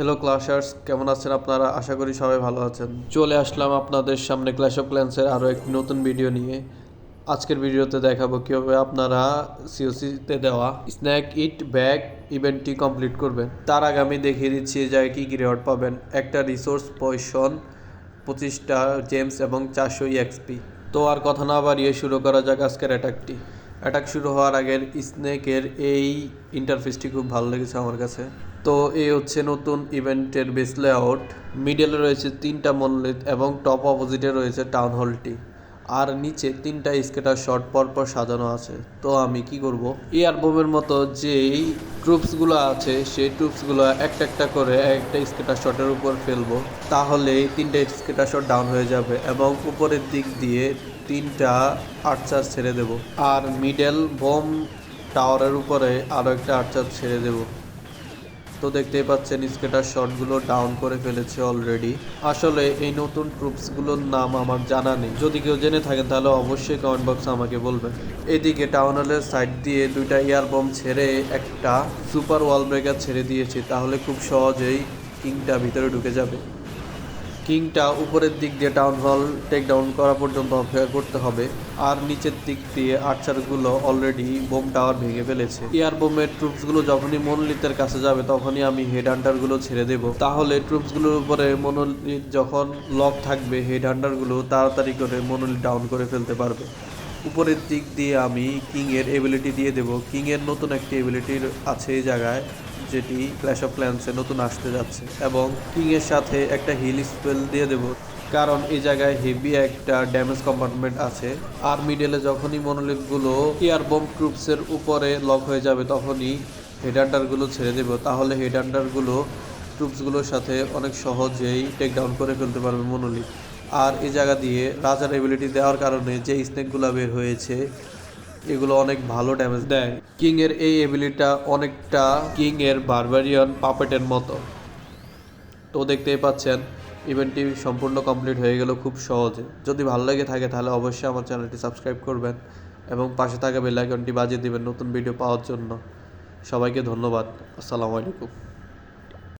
Hello ক্লাসার্স কেমন আছেন আপনারা? আশা করি সবাই ভালো আছেন। চলে আসলাম আপনাদের সামনে ক্ল্যাশ অফ ক্ল্যান্সের আরও একটি নতুন ভিডিও নিয়ে। আজকের ভিডিওতে দেখাবো কীভাবে আপনারা সিওসিতে দেওয়া স্ন্যাক ইট ব্যাগ ইভেন্টটি কমপ্লিট করবেন। তার আগে আমি দেখিয়ে দিচ্ছি জায়গায় কী কী রেওয়ার্ড পাবেন। একটা রিসোর্স পয়সন পঁচিশটা জেমস এবং চারশো এক্সপি তো আর কথা না বাড়িয়ে শুরু করা যাক আজকের অ্যাটাকটি অ্যাটাক শুরু হওয়ার আগের স্নেকের এই ইন্টারফেসটি খুব ভালো লেগেছে আমার কাছে। তো এই হচ্ছে নতুন ইভেন্টের বেস লেআউট মিডলে রয়েছে তিনটা মল্লিত এবং টপ অপোজিটে রয়েছে টাউন হলটি আর নিচে তিনটা স্কেটার শট পর পর সাজানো আছে। তো আমি কি করব? এই অ্যালবামের মতো যেই ট্রুপসগুলো আছে, সেই ট্রুপসগুলো একটা একটা করে একটা স্কেটার শটের উপর ফেলব, তাহলে তিনটা স্কেটার শট ডাউন হয়ে যাবে এবং উপরের দিক দিয়ে তিনটা আর্চার ছেড়ে দেব। আর মিডল বোম টাওয়ারের উপরে আরও একটা আর্চার ছেড়ে দেব। তো দেখতেই পাচ্ছেন, স্কেটার শটগুলো ডাউন করে ফেলেছে অলরেডি আসলে এই নতুন ট্রুপসগুলোর নাম আমার জানা নেই। যদি কেউ জেনে থাকেন, তাহলে অবশ্যই কমেন্ট বক্সে আমাকে বলবেন। এদিকে টাউন হলের সাইড দিয়ে দুইটা এয়ার বম ছেড়ে একটা সুপার ওয়াল ব্রেকার ছেড়ে দিয়েছে। তাহলে খুব সহজেই কিংটা ভিতরে ঢুকে যাবে। কিংটা উপরের দিক দিয়ে টাউন হল টেক ডাউন করা পর্যন্ত অপেক্ষা করতে হবে। আর নিচের দিক দিয়ে আর্চারগুলো অলরেডি বোম টাওয়ার ভেঙে ফেলেছে। এয়ার বোমের ট্রুপসগুলো যখনই মনোলিতের কাছে যাবে, তখনই আমি হেড হান্টারগুলো ছেড়ে দেব। তাহলে ট্রুপসগুলোর উপরে মনোলিত যখন লক থাকবে হেড হান্টারগুলো তাড়াতাড়ি করে মনোলিত ডাউন করে ফেলতে পারবে। উপরের দিক দিয়ে আমি কিং এর এবিলিটি দিয়ে দেব। কিং এর নতুন একটি এবিলিটির আছে এই জায়গায়। যেটি ক্ল্যাশ অফ ক্ল্যান্সে নতুন আসতে যাচ্ছে এবং কিং এর সাথে একটা হিল স্পেল দিয়ে দেব। কারণ এই জায়গায় হেভি একটা ড্যামেজ কম্পার্টমেন্ট আছে। আর মিডলে যখনই মনোলিথগুলো এয়ার বোম ট্রুপসের উপরে লক হয়ে যাবে তখনই হেড হান্টারগুলো ছেড়ে দেব। তাহলে হেড হান্টারগুলো ট্রুপসগুলোর সাথে অনেক সহজেই টেক ডাউন করে ফেলতে পারবে মনোলিথ আর এই জায়গা দিয়ে রাজার এবিলিটি দেওয়ার কারণে যে স্নেকগুলো বের হয়েছে এগুলো অনেক ভালো ড্যামেজ দেয়। কিং এর এই এবিলিটিটা অনেকটা কিং এর বারবারিয়ান পাপেটের মতো। তো দেখতেই পাচ্ছেন ইভেন্টটি সম্পূর্ণ কমপ্লিট হয়ে গেল খুব সহজে। যদি ভালো লেগে থাকে তাহলে অবশ্যই আমার চ্যানেলটি সাবস্ক্রাইব করবেন এবং পাশে থাকা বেল আইকনটি বাজিয়ে দিবেন নতুন ভিডিও পাওয়ার জন্য। সবাইকে ধন্যবাদ। আসসালামু আলাইকুম।